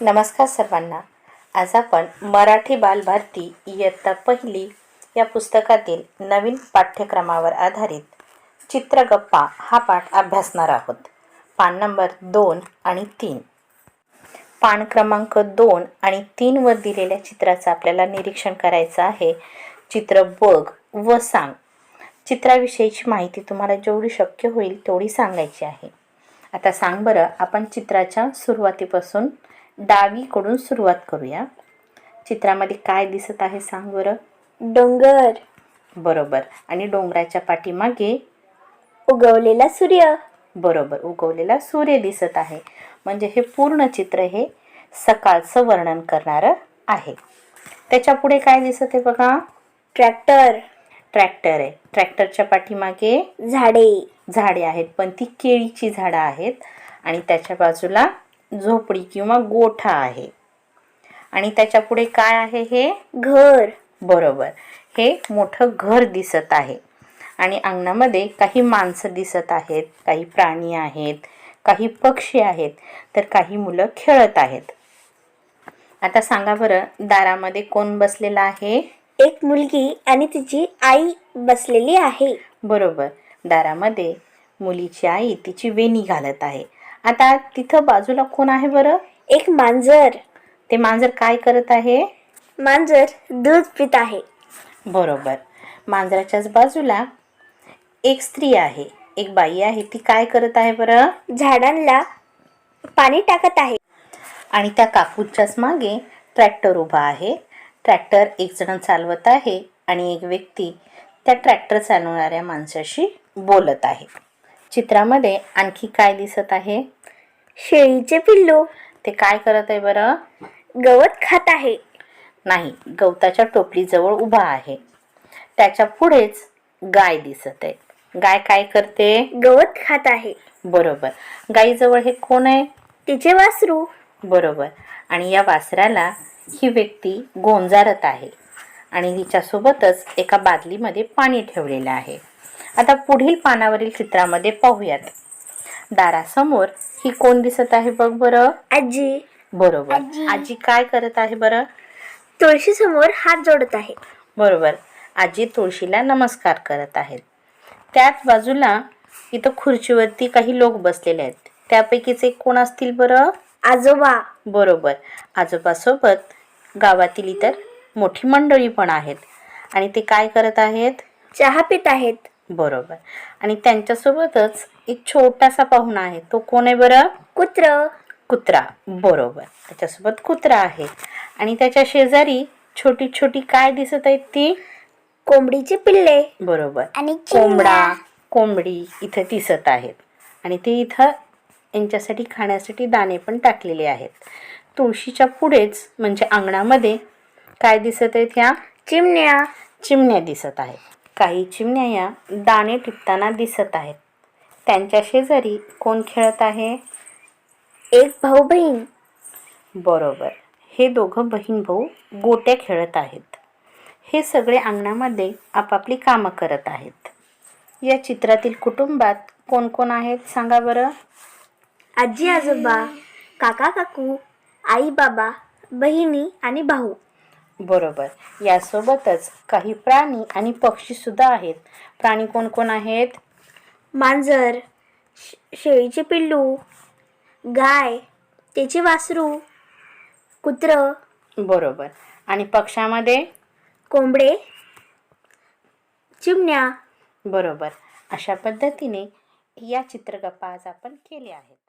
नमस्कार सर्वांना. आज आपण मराठी बालभारती इयत्ता पहिली या पुस्तकातील नवीन पाठ्यक्रमावर आधारित चित्रगप्पा हा पाठ अभ्यासणार आहोत. पान नंबर दोन आणि तीन. पान क्रमांक दोन आणि तीनवर दिलेल्या चित्राचं आपल्याला निरीक्षण करायचं आहे. चित्र बघ व सांग. चित्राविषयीची माहिती तुम्हाला जेवढी शक्य होईल तेवढी सांगायची आहे. आता सांग बरं आपण चित्राच्या सुरुवातीपासून डावीकडून सुरुवात करूया. चित्रामध्ये काय दिसत आहे सांग बरं? डोंगर. बरोबर. आणि डोंगराच्या पाठीमागे? उगवलेला सूर्य. बरोबर. उगवलेला सूर्य दिसत आहे. म्हणजे हे पूर्ण चित्र हे सकाळचं वर्णन करणारं आहे. त्याच्या पुढे काय दिसत आहे बघा? ट्रॅक्टर. ट्रॅक्टर आहे. ट्रॅक्टरच्या पाठीमागे? झाडे. झाडे आहेत. पण ती केळीची झाडं आहेत. आणि त्याच्या बाजूला झोपडी किंवा गोठा आहे. आणि त्याच्या पुढे काय आहे हे? घर. बरोबर. हे मोठं घर दिसत आहे. आणि अंगणामध्ये काही माणसं दिसत आहेत काही प्राणी आहेत काही पक्षी आहेत तर काही मुलं खेळत आहेत. आता सांगा बरं दारामध्ये कोण बसलेला आहे? एक मुलगी आणि तिची आई बसलेली आहे. बरोबर. दारामध्ये मुलीची आई तिची वेणी घालत आहे. आता तिथं बाजूला कोण आहे बरं? एक मांजर. ते मांजर काय करत आहे? मांजर दूध पित आहे. बरोबर. मांजराच्याच बाजूला एक स्त्री आहे एक बाई आहे ती काय करत आहे बरं? झाडांना पाणी टाकत आहे. आणि त्या काकूच्याच मागे ट्रॅक्टर उभा आहे. ट्रॅक्टर एक जण चालवत आहे आणि एक व्यक्ती त्या ट्रॅक्टर चालवणाऱ्या माणसाशी बोलत आहे. चित्रामध्ये आणखी काय दिसत आहे? शेळीचे पिल्लू. ते काय करत आहे बरं? गवत खात आहे. नाही गवताच्या टोपलीजवळ उभा आहे. त्याच्या पुढेच गाय दिसत आहे. गाय काय करते? गवत खात आहे. बरोबर. गाईजवळ हे कोण आहे? तिचे वासरू. बरोबर. आणि या वासराला ही व्यक्ती गोंजारत आहे. आणि हिच्यासोबतच एका बादलीमध्ये पाणी ठेवलेलं आहे. आता पुढील पानावरील चित्रामध्ये पाहूयात. दारासमोर ही कोण दिसत आहे बघ बरं. आजी. बरोबर. आजी. काय करत आहे बरं? तुळशी समोर हात जोडत आहे. बरोबर. आजी तुळशीला नमस्कार करत आहेत. त्याच बाजूला इथं खुर्चीवरती काही लोक बसलेले आहेत. त्यापैकीच एक कोण असतील बरं? आजोबा. बरोबर. आजोबासोबत गावातील इतर मोठी मंडळी पण आहेत. आणि ते काय करत आहेत? चहा पित आहेत. बरोबर. आणि त्यांच्यासोबतच एक छोटासा पाहुणा आहे. तो कोण आहे बरं? कुत्र. कुत्रा. बरोबर. त्याच्यासोबत कुत्रा आहे. आणि त्याच्या शेजारी छोटी छोटी काय दिसत आहेत ती? कोंबडीचे पिल्ले. बरोबर. आणि कोंबडा कोंबडी इथं दिसत आहेत. आणि ते इथं यांच्यासाठी खाण्यासाठी दाणे पण टाकलेले आहेत. तुळशीच्या पुढेच म्हणजे अंगणामध्ये काय दिसत आहेत ह्या? चिमण्या. चिमण्या दिसत आहेत. काही चिमण्या या दाणे टिपताना दिसत आहेत. त्यांच्या शेजारी कोण खेळत आहे? एक भाऊ बहीण. बरोबर. हे दोघं बहीण भाऊ गोट्या खेळत आहेत. हे सगळे अंगणामध्ये आपापली कामं करत आहेत. या चित्रातील कुटुंबात कोण कोण आहेत सांगा बरं? आजी आजोबा काका काकू आई बाबा बहिणी आणि भाऊ. बरोबर. यासोबतच काही प्राणी आणि पक्षीसुद्धा आहेत. प्राणी कोण कोण आहेत? मांजर श- शेळीचे पिल्लू गाय त्याचे वासरू कुत्र. बरोबर. आणि पक्ष्यामध्ये? कोंबडे चिमण्या. बरोबर. अशा पद्धतीने या चित्रगप्पा आज आपण केले आहेत.